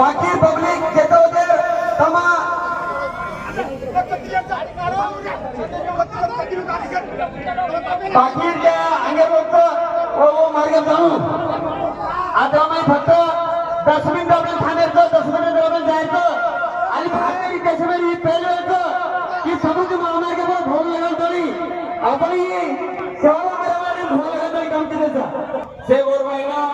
बाकी पब्लिक घेतो होते तमा बाकीच्या अंगेवरच ओ हो, हो, मार्ग जाऊ आता आम्ही फक्त दस मिनिट आपण थांबायचं दस मिनिट आपण जायचं. आणि भाकरी त्याच्यामध्ये पहिलं होतं की समुद्र महामार्गावर भोग लागल तरी आपण ही सेवा करावी भोग लागल तरी काम करायचं सेवर गोरबाईला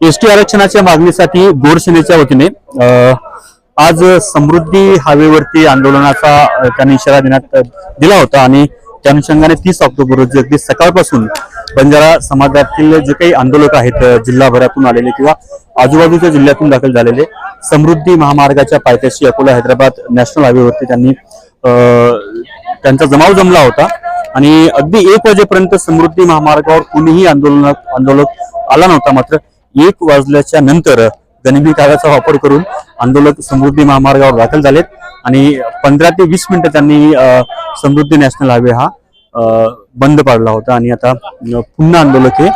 एसटी आरक्षणाच्या मागणीसाठी गोरसेनेच्या वतीने आज समृद्धी हायवेवरती आंदोलनाचा त्यांनी इशारा देण्यात दिला होता आणि त्या अनुषंगाने तीस ऑक्टोबर रोजी अगदी सकाळपासून बंजारा समाजातील जे काही आंदोलक आहेत जिल्हाभरातून आलेले किंवा आजूबाजूच्या जिल्ह्यातून दाखल झालेले समृद्धी महामार्गाच्या पायथ्याशी अकोला हैदराबाद नॅशनल हायवेवरती त्यांनी त्यांचा जमाव जमला होता. आणि अगदी एक वाजेपर्यंत समृद्धी महामार्गावर कुणीही आंदोलन आंदोलक आला नव्हता मात्र एक वाजल्याच्या नंतर गनिमी कागाचा वापर करून आंदोलक समृद्धी महामार्गावर दाखल झालेत आणि पंधरा ते वीस मिनिटं त्यांनी समृद्धी नॅशनल हायवे हा बंद पाडला होता. आणि आता पुन्हा आंदोलक हे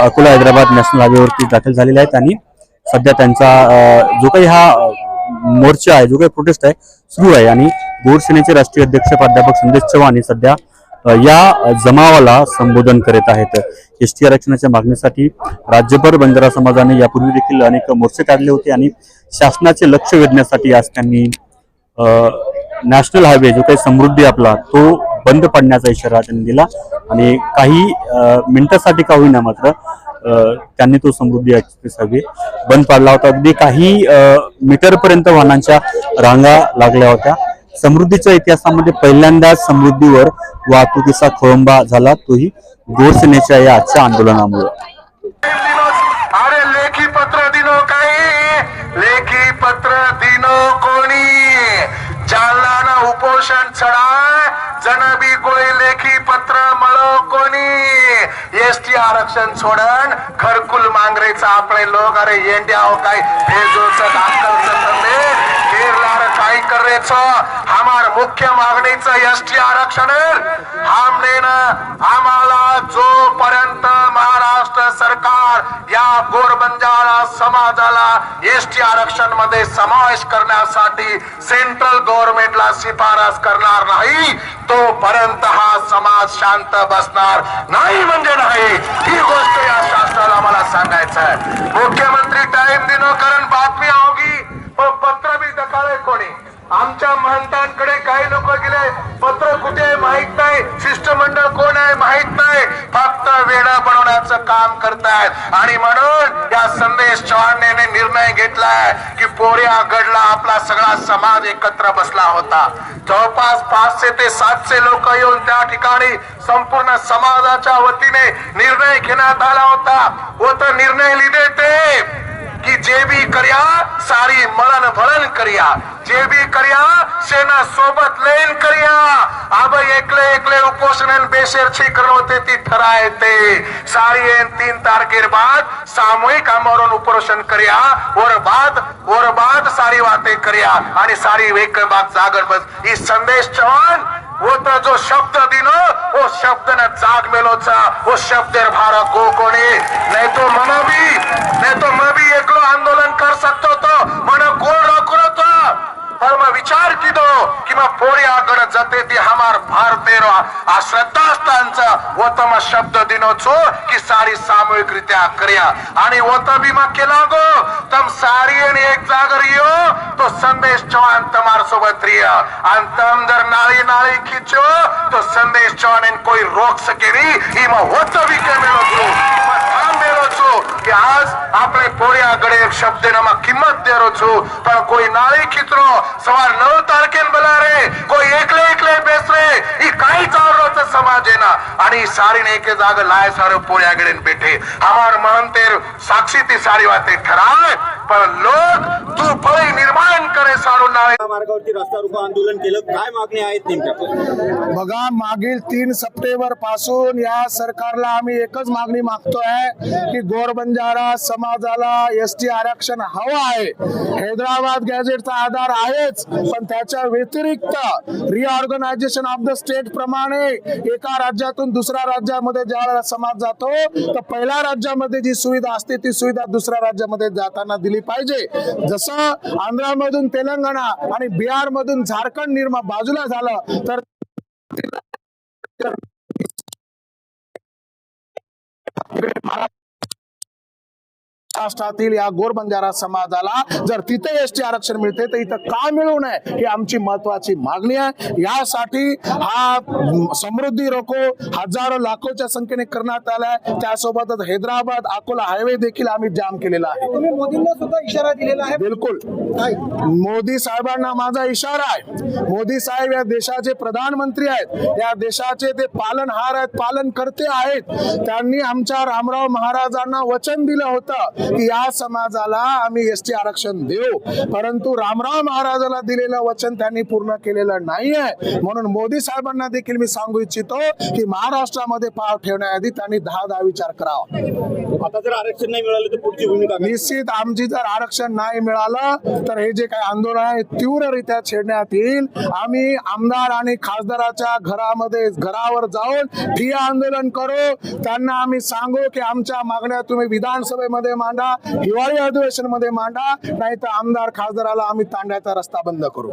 अकोला हैदराबाद नॅशनल हायवेवरती दाखल झालेले आहेत आणि सध्या त्यांचा जो काही हा मोर्चा आहे जो काही प्रोटेस्ट आहे सुरू आहे. आणि गोरसेनेचे राष्ट्रीय अध्यक्ष प्राध्यापक संदेश चव्हाण हे सध्या या जमावाला संबोधन करीत आहेत. एसटी आरक्षणाच्या मागणीसाठी राज्यभर बंजारा समाजाने यापूर्वी देखील अनेक मोर्चे काढले होते आणि शासनाचे लक्ष वेधण्यासाठी आज त्यांनी नॅशनल हायवे जो काही समृद्धी आपला तो बंद पडण्याचा इशारा त्यांनी दिला. आणि काही मिनिटासाठी का होईना मात्र त्यांनी तो समृद्धी एक्सप्रेस हायवे बंद पाडला होता. अगदी काही मीटरपर्यंत वाहनांच्या रांगा लागल्या होत्या. समृद्धीच्या इतिहासामध्ये पहिल्यांदाच समृद्धीवर वाहतुकीचा खोळंबा झाला तोही गोडसेनेच्या या आजच्या आंदोलनामुळे. अरे लेखी पत्र दिनो काही? लेखी पत्र दिनो कोणी? जालना उपोषण चढा जनबी कोई लेखी पत्र मळो कोणी? एसटी आरक्षण सोडन घरकुल मांगरेचा आपले लोक अरे येंड्या हो काय भेजोचं दाखलचं धंदे हमार मुख्य मागणी एस टी आरक्षण हमने आम्हाला जोपर्यंत महाराष्ट्र सरकार या गोरबंजारा समाजाला एसटी आरक्षणमध्ये समावेश करण्यासाठी सेंट्रल गव्हर्नमेंटला शिफारस करणार नाही तोपर्यंत हा समाज शांत बसणार नाही म्हणजे नाही. ही गोष्ट या शासनाला मला सांगायचं आहे. मुख्यमंत्री टाइम दिनो कारण बातमी होगी पत्र भी दखाळे कोणी? आमच्या महंतांकडे काही लोक गेले. पत्र कुठे आहे माहीत नाही. शिष्टमंडळ कोण आहे माहीत नाही. फक्त वेळा बनवण्याचं काम करतायत. आणि म्हणून या संदेश चव्हाणने निर्णय घेतलाय की पोऱ्या गडला आपला सगळा समाज एकत्र बसला होता. जवळपास पाचशे ते सातशे लोक येऊन त्या ठिकाणी संपूर्ण समाजाच्या वतीने निर्णय घेण्यात आला होता. व तो निर्णय लिहिले ते कि जे बी करिया सारी मळण भळण करिया। जे बी कर्या सेना सोबत लेन कर्या। अब एकले एकले उपोषण आणि बेशेरची करण होते ती ते। सारी येन तीन तारखेर बाद सामूहिक आमरण उपोषण करिया। और बाद और बाद सारी बातें करिया। आणि सारी एक बात जागर बस। ही संदेश चव्हाण वो तो जो शब्द दिनो वो शब्द ने जाग मेलोचा वो शब्द भारत को कोणी। नहीं तो मन भी नहीं तो मैं भी एकलो आंदोलन कर सकतो तो मन कोण रोकलो तो पर मैं विचार की दो कि मैं पोरी आगड जते ती हमार भारतेर श्रद्धास्थानचा वतम शब्द दिनोत्सव की सारी सामूहिक रित्या करिया. आणि वत बीमा केला गो तम सारी आणि एक जागर यो तो संदेश चव्हाण तमार सोबत रिया. आणि तम जर नाळी नाळी खिचो तो संदेश चव्हाण कोई रोक सके नी इमा वत भी के मेलो गुरु કે આજ આપણે પોળિયા આગળ એક શબ્દ એનામાં કિંમત દેરો છું પણ કોઈ નાળી ખીતરો સવાર નવ તારકે બલારે કોઈ એકલે એકલે બેસરે ઈ કાઈ ચાલરો છે સમાજ એના અને સારી ને એક જ આગળ લાય સારો પોળિયા આગળ બેઠે અમાર મહંતેર સાક્ષી થી સારી વાત ઠરાવે लोक तू फळी निर्माण करे सारू नावे। मार्गावरती रस्ता रोको आंदोलन केलं काय मागणी आहेत नेमक्या? बघा मागील तीन सप्टेंबरपासून या सरकारला आम्ही एकच मागणी मागतोय की गोरबंजारा समाजाला एस टी आरक्षण हवं आहे. हैदराबाद गॅजेटचा आधार आहेच पण त्याच्या व्यतिरिक्त रिऑर्गनायझेशन ऑफ द स्टेट प्रमाणे एका राज्यातून दुसऱ्या राज्यामध्ये ज्या समाज जातो तर पहिल्या राज्यामध्ये जी सुविधा असते ती सुविधा दुसऱ्या राज्यामध्ये जाताना दिली पाहिजे. जसं आंध्रामधून तेलंगणा आणि बिहार मधून झारखंड निर्मा बाजूला झालं तर महाराष्ट्रातील या गोरबंजारा समाजाला जर तिथे एस टी आरक्षण मिळते तर इथं का मिळू नये ही आमची महत्वाची मागणी आहे. यासाठी हा समृद्धी रोको हजारो लाखोच्या संख्येने करण्यात आलाय त्यासोबतच हैदराबाद अकोला हायवे देखील आम्ही जाम केलेला आहे. तुम्ही मोदींना सुद्धा इशारा दिलेला आहे. बिलकुल. मोदी साहेबांना माझा इशारा आहे. मोदी साहेब या देशाचे प्रधानमंत्री आहेत. या देशाचे ते पालनहार आहेत पालन करते आहेत. त्यांनी आमच्या रामराव महाराजांना वचन दिलं होतं. की या समाजाला आम्ही एस टी आरक्षण देऊ. परंतु रामराव महाराजाला दिलेलं वचन त्यांनी पूर्ण केलेलं नाही आहे म्हणून मोदी साहेबांना देखील मी सांगू इच्छितो की महाराष्ट्रामध्ये पाव ठेवण्याआधी त्यांनी दहा दहा विचार करावा. आता जर आरक्षण नाही मिळालं तर पुढची भूमिका? निश्चित आमची जर आरक्षण नाही मिळालं तर हे जे काही आंदोलन आहे तीव्ररित्या छेडण्यात येईल. आम्ही आमदार आणि खासदाराच्या घरामध्ये घरावर जाऊन ठिय्या आंदोलन करू. त्यांना आम्ही सांगू की आमच्या मागण्या तुम्ही विधानसभेमध्ये मांडा. हिवाळी अधिवेशनमध्ये मांडा. नाही तर आमदार खासदाराला आम्ही तांड्याचा रस्ता बंद करू.